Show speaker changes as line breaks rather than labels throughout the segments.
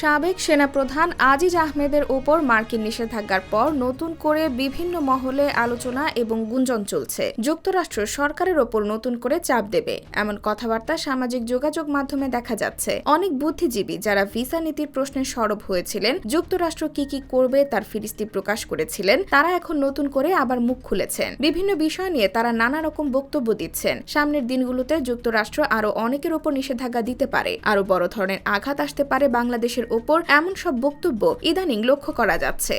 সাবেক সেনাপ্রধান আজিজ আহমেদের ওপর মার্কিন নিষেধাজ্ঞার পর নতুন করে বিভিন্ন মহলে আলোচনা এবং গুঞ্জন চলছে। যুক্তরাষ্ট্র সরকারের ওপর নতুন করে চাপ দেবে। এমন কথাবার্তা সামাজিক যোগাযোগ মাধ্যমে দেখা যাচ্ছে। অনেক বুদ্ধিজীবী যারা ভিসা নীতির প্রশ্নে সরব হয়েছিলেন, যুক্তরাষ্ট্র কি কি করবে তার ফিরিস্তি প্রকাশ করেছিলেন, তারা এখন নতুন করে আবার মুখ খুলেছেন। বিভিন্ন বিষয় নিয়ে তারা নানা রকম বক্তব্য দিচ্ছেন। সামনের দিনগুলোতে যুক্তরাষ্ট্র আরও অনেকের ওপর নিষেধাজ্ঞা দিতে পারে। আরও বড় ধরনের আঘাত আসতে পারে বাংলাদেশের ওপর এমন সব বক্তব্য ইদানিং লক্ষ্য করা যাচ্ছে।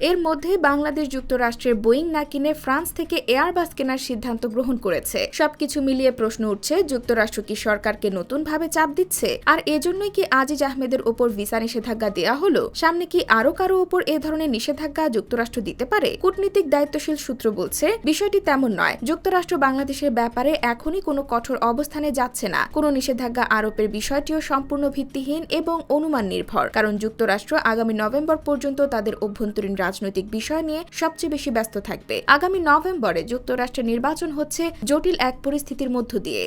এর মধ্যে বাংলাদেশ যুক্তরাষ্ট্রের বোয়িং না কিনে ফ্রান্স থেকে এয়ারবাস কেনার সিদ্ধান্ত গ্রহণ করেছে। সবকিছু মিলিয়ে প্রশ্ন উঠছে, যুক্তরাষ্ট্র কি সরকারকে নতুনভাবে চাপ দিচ্ছে? আর এজন্যই কি আজিজ আহমেদের ওপর ভিসা নিষেধাজ্ঞা দেওয়া হলো? সামনে কি আরও কারও ওপর এ ধরনের নিষেধাজ্ঞা যুক্তরাষ্ট্র দিতে পারে? কূটনীতিক দায়িত্বশীল সূত্র বলছে, বিষয়টি তেমন নয়। যুক্তরাষ্ট্র বাংলাদেশের ব্যাপারে এখনই কোনো কঠোর অবস্থানে যাচ্ছে না। কোনো নিষেধাজ্ঞা আরোপের বিষয়টিও সম্পূর্ণ ভিত্তিহীন এবং অনুমান নির্ভর কারণ যুক্তরাষ্ট্র আগামী নভেম্বর পর্যন্ত তাদের অভ্যন্তরীণ রাজনৈতিক বিষয় নিয়ে সবচেয়ে বেশি ব্যস্ত থাকবে। আগামী নভেম্বরে যুক্তরাষ্ট্রের নির্বাচন হচ্ছে জটিল এক পরিস্থিতির মধ্য দিয়ে।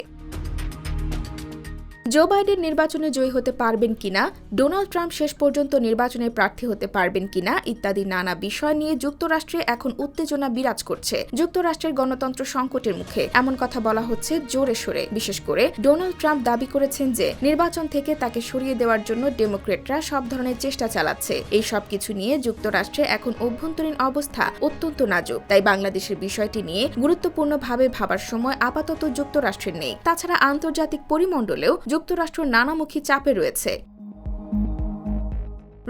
জো বাইডেন নির্বাচনে জয়ী হতে পারবেন কিনা, ডোনাল্ড ট্রাম্প শেষ পর্যন্ত নির্বাচনে প্রার্থী হতে পারবেন কিনা ইত্যাদি নানা বিষয় নিয়ে যুক্তরাষ্ট্রে এখন উত্তেজনা বিরাজ করছে। যুক্তরাষ্ট্রের গণতন্ত্র সংকটের মুখে এমন কথা বলা হচ্ছে জোরে সোরে। বিশেষ করে ডোনাল্ড ট্রাম্প দাবি করেছেন যে, নির্বাচন থেকে তাকে সরিয়ে দেওয়ার জন্য ডেমোক্রেটরা সব ধরনের চেষ্টা চালাচ্ছে। এই সব কিছু নিয়ে যুক্তরাষ্ট্রে এখন অভ্যন্তরীণ অবস্থা অত্যন্ত নাজুক। তাই বাংলাদেশের বিষয়টি নিয়ে গুরুত্বপূর্ণভাবে ভাবার সময় আপাতত যুক্তরাষ্ট্রের নেই। তাছাড়া আন্তর্জাতিক পরিমণ্ডলেও যুক্তরাষ্ট্র নানামুখী চাপে রয়েছে।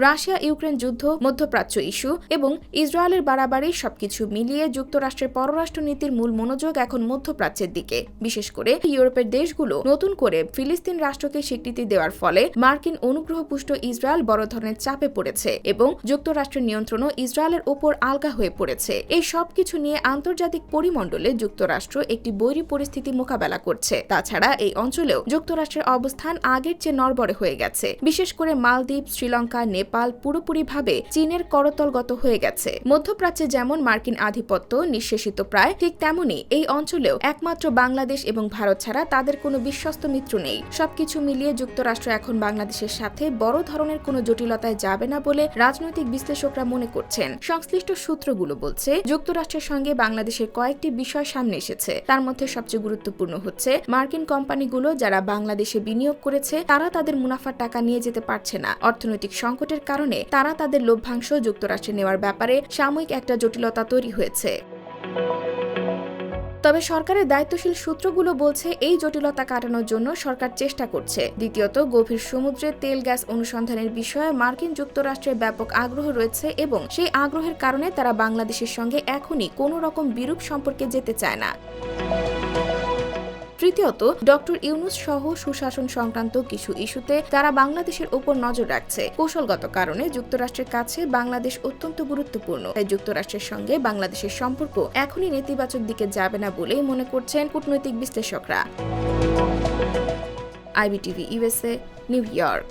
রাশিয়া ইউক্রেন যুদ্ধ, মধ্যপ্রাচ্য ইস্যু এবং ইসরায়েলের বাড়াবাড়ি সবকিছু মিলিয়ে যুক্তরাষ্ট্রের পররাষ্ট্র নীতির মূল মনোযোগ এখন মধ্যপ্রাচ্যের দিকে। বিশেষ করে ইউরোপের দেশগুলো নতুন করে ফিলিস্তিন রাষ্ট্রকে স্বীকৃতি দেওয়ার ফলে মার্কিন অনুগ্রহপুষ্ট ইসরায়েল বড় ধরনের চাপে পড়েছে এবং যুক্তরাষ্ট্রের নিয়ন্ত্রণও ইসরায়েলের ওপর আলগা হয়ে পড়েছে। এই সবকিছু নিয়ে আন্তর্জাতিক পরিমণ্ডলে যুক্তরাষ্ট্র একটি বৈরী পরিস্থিতি মোকাবেলা করছে। তাছাড়া এই অঞ্চলেও যুক্তরাষ্ট্রের অবস্থান আগের চেয়ে নড়বড়ে হয়ে গেছে। বিশেষ করে মালদ্বীপ, শ্রীলঙ্কা, নেপাল পুরোপুরিভাবে চীনের করতলগত হয়ে গেছে। মধ্যপ্রাচ্যে যেমন মার্কিন আধিপত্য নিঃশেষিত প্রায়, ঠিক তেমনি এই অঞ্চলেও একমাত্র বাংলাদেশ এবং ভারত ছাড়া তাদের কোনো বিশ্বস্ত মিত্র নেই। সবকিছু মিলিয়ে যুক্তরাষ্ট্র এখন বাংলাদেশের সাথে বড় ধরনের কোনো জটিলতায় যাবে না বলে রাজনৈতিক বিশ্লেষকরা মনে করছেন। সংশ্লিষ্ট সূত্রগুলো বলছে, যুক্তরাষ্ট্রের সঙ্গে বাংলাদেশের কয়েকটি বিষয় সামনে এসেছে। তার মধ্যে সবচেয়ে গুরুত্বপূর্ণ হচ্ছে, মার্কিন কোম্পানিগুলো যারা বাংলাদেশে বিনিয়োগ করেছে, তারা তাদের মুনাফার টাকা নিয়ে যেতে পারছে না। অর্থনৈতিক সংকটের কারণে তারা তাদের লভ্যাংশ যুক্তরাষ্ট্রে নেওয়ার ব্যাপারে সাময়িক একটা জটিলতা তৈরি হয়েছে। তবে সরকারের দায়িত্বশীল সূত্রগুলো বলছে, এই জটিলতা কাটানোর জন্য সরকার চেষ্টা করছে। দ্বিতীয়ত, গভীর সমুদ্রে তেল গ্যাস অনুসন্ধানের বিষয়ে মার্কিন যুক্তরাষ্ট্রের ব্যাপক আগ্রহ রয়েছে এবং সেই আগ্রহের কারণে তারা বাংলাদেশের সঙ্গে এখনই কোনো রকম বিরূপ সম্পর্কে যেতে চায় না। তৃতীয়ত, ডক্টর ইউনুস সহ সুশাসন সংক্রান্ত কিছু ইস্যুতে তারা বাংলাদেশের উপর নজর রাখছে। কৌশলগত কারণে যুক্তরাষ্ট্রের কাছে বাংলাদেশ অত্যন্ত গুরুত্বপূর্ণ। তাই যুক্তরাষ্ট্রের সঙ্গে বাংলাদেশের সম্পর্ক এখনই নেতিবাচক দিকে যাবে না বলেই মনে করছেন কূটনৈতিক বিশ্লেষকরা। IBTV USA New York.